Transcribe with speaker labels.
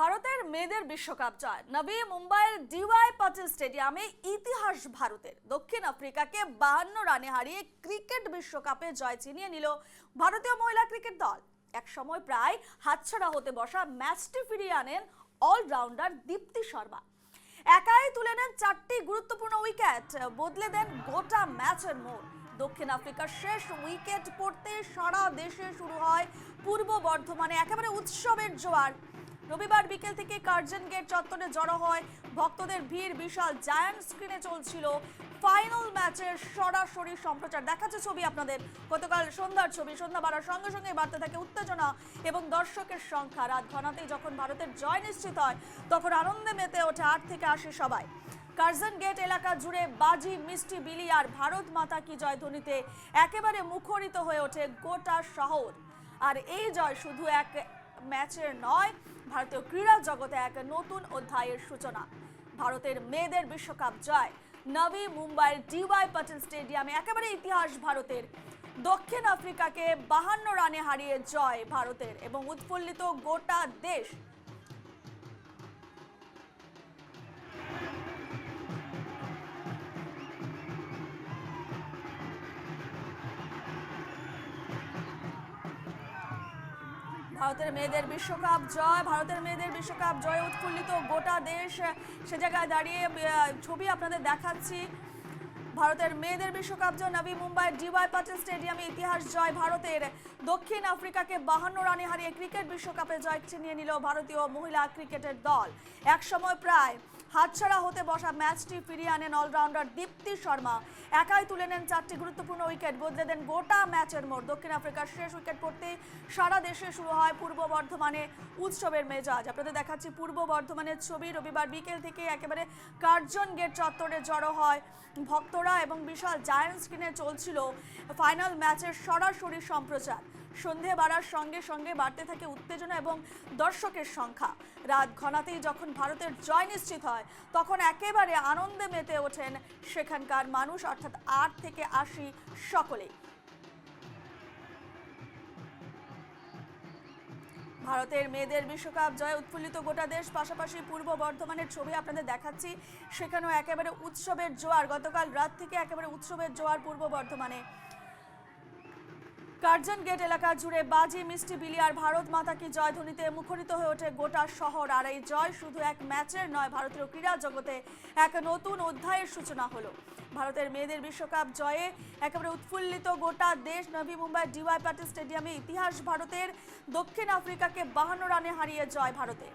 Speaker 1: ভারতের মেয়েদের বিশ্বকাপ জয়। নবী মুম্বাইয়ের ডিওয়াই পাটিল স্টেডিয়ামে ইতিহাস ভারতের। দক্ষিণ আফ্রিকাকে বাহান্ন রানে হারিয়ে ক্রিকেট বিশ্বকাপে জয় ছিনিয়ে নিল ভারতীয় মহিলা ক্রিকেট দল। এক সময় প্রায় হাতছাড়া হতে বসা ম্যাচটি ফিরিয়ে আনেন অলরাউন্ডার দীপ্তি শর্মা। একাই তুলে নেন চারটি গুরুত্বপূর্ণ উইকেট, বদলে দেন গোটা ম্যাচের মোড়। দক্ষিণ আফ্রিকার শেষ উইকেট পড়তে সারা দেশে শুরু হয় পূর্ব বর্ধমানে একেবারে উৎসবের জোয়ার। রবিবার বিকেল থেকে কার্জন গেট চত্বরে জড়ো হয়। ভক্তদের ভিড় বিশাল। জায়ান্ট স্ক্রিনে চলছিল ফাইনাল ম্যাচের সরাসরি সম্প্রচার। দেখাচ্ছে ছবি আপনাদের। গতকাল সন্ধ্যার ছবি। সন্ধ্যা বাড়ার সঙ্গে সঙ্গে বাড়তে থাকে উত্তেজনা এবং দর্শকের সংখ্যা। রাত ঘনাতেই যখন ভারতের জয় নিশ্চিত হয়, তখন আনন্দে মেতে ওঠে আট থেকে আশি সবাই। কার্জন গেট এলাকা জুড়ে বাজি, মিষ্টি, বিলি আর ভারত মাতা কি জয় ধ্বনিতে একেবারে মুখরিত হয়ে ওঠে গোটা শহর। আর এই জয় শুধু এক ম্যাচের নয় ভারতীয় ক্রীড়া জগতে এক নতুন অধ্যায়ের সূচনা। ভারতের মেয়েদের বিশ্বকাপ জয়। নবী মুম্বাইয়ের ডিওয়াই পাটেল স্টেডিয়ামে একেবারে ইতিহাস ভারতের। দক্ষিণ আফ্রিকাকে বাহান্ন রানে হারিয়ে জয় ভারতের এবং উৎফুল্লিত গোটা দেশ ভারতের মেয়েদের বিশ্বকাপ জয়, ভারতের মেয়েদের বিশ্বকাপ জয় উৎফুল্লিত গোটা দেশ সে জায়গায় দাঁড়িয়ে ছবি আপনাদের দেখাচ্ছি। ভারতের মেয়েদের বিশ্বকাপ জয়, নবী মুম্বাই ডিওয়াই পাটেল স্টেডিয়ামে ইতিহাস জয়, ভারতের দক্ষিণ আফ্রিকাকে বাহান্ন রানে হারিয়ে ক্রিকেট বিশ্বকাপে জয় ছিনিয়ে নিল ভারতীয় মহিলা ক্রিকেটের দল। একসময় প্রায় হাতছাড়া হতে বসা ম্যাচটি ফিরিয়ে আনেন অলরাউন্ডার দীপ্তি শর্মা। একাই তুলে নেন চারটি গুরুত্বপূর্ণ উইকেট। বদলে দেন গোটা ম্যাচের মোড়। দক্ষিণ আফ্রিকার শেষ উইকেট পড়তেই সারা দেশে শুরু হয় পূর্ব বর্ধমানে উৎসবের মেজাজ। আপনাদের দেখাচ্ছি পূর্ব বর্ধমানের ছবি। রবিবার বিকেল থেকে একেবারে কার্জন গেট চত্বরে জড়ো হয় ভক্তরা এবং বিশাল জায়ান্ট স্ক্রিনে চলছিল ফাইনাল ম্যাচের সরাসরি সম্প্রচার। সন্ধে বাড়ার সঙ্গে সঙ্গে বাড়তে থাকে উত্তেজনা এবং দর্শকের সংখ্যা। রাত ঘনাতেই যখন ভারতের জয় নিশ্চিত হয়, তখন একেবারে আনন্দে মেতে ওঠেন সেখানকার মানুষ, অর্থাৎ আট থেকে আশি সকলেই। ভারতের মেয়েদের বিশ্বকাপ জয় উৎফুল্লিত গোটা দেশ, পাশাপাশি পূর্ব বর্ধমানের ছবি আপনাদের দেখাচ্ছি। সেখানেও একেবারে উৎসবের জোয়ার, গতকাল রাত থেকে একেবারে উৎসবের জোয়ার পূর্ব বর্ধমানে। কার্জন গেট এলাকা জুড়ে বাজি, মিষ্টি বিলি আর ভারত মাতা কি জয় ধ্বনিতে মুখরিত হয়ে ওঠে গোটা শহর। আর এই জয় শুধু এক ম্যাচের নয়, ভারতীয় ক্রীড়া জগতে এক নতুন অধ্যায়ের সূচনা হলো। ভারতের মেয়েদের বিশ্বকাপ জয়ে একেবারে উৎফুল্লিত গোটা দেশ। নভি মুম্বাই ডিওয়াই পাটিল স্টেডিয়ামে ইতিহাস ভারতের দক্ষিণ আফ্রিকাকে বাহান্ন রানে হারিয়ে জয় ভারতের।